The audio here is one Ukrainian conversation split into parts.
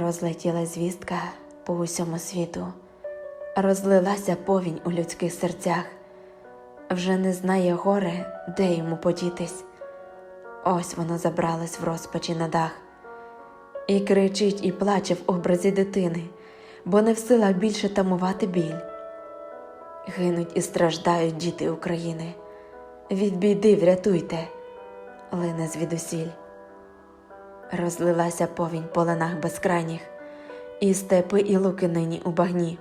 Розлетіла звістка по усьому світу, розлилася повінь у людських серцях, вже не знає горе, де йому подітись. Ось воно забралось в розпачі на дах, і кричить, і плаче в образі дитини, бо не в силах більше тамувати біль. Гинуть і страждають діти України. Від біди врятуйте, лине звідусіль. Розлилася повінь по ланах безкрайніх, і степи, і луки нині у багні.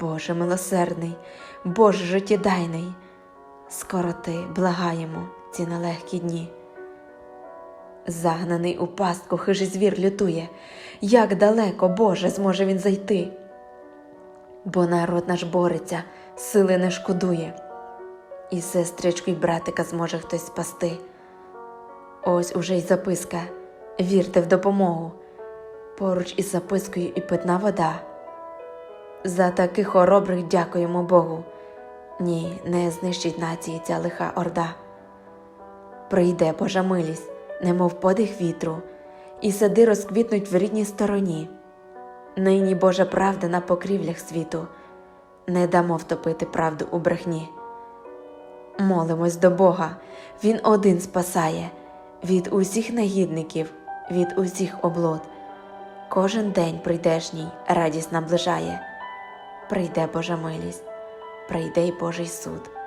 Боже милосердний, Боже життєдайний, скоро ти благаємо ці нелегкі дні. Загнаний у пастку хижий звір лютує, як далеко, Боже, зможе він зайти. Бо народ наш бореться, сили не шкодує, і сестричку й братика зможе хтось спасти. Ось уже й записка. Вірте в допомогу. Поруч із запискою і питна вода. За таких хоробрих дякуємо Богу. Ні, не знищить нації ця лиха орда. Прийде Божа милість, немов подих вітру, і сади розквітнуть в рідній стороні. Нині Божа правда на покрівлях світу, не дамо втопити правду у брехні. Молимось до Бога, Він один спасає від усіх негідників, від усіх облот, Кожен день прийдешній радість наближає. Прийде Божа милість, прийде й Божий суд.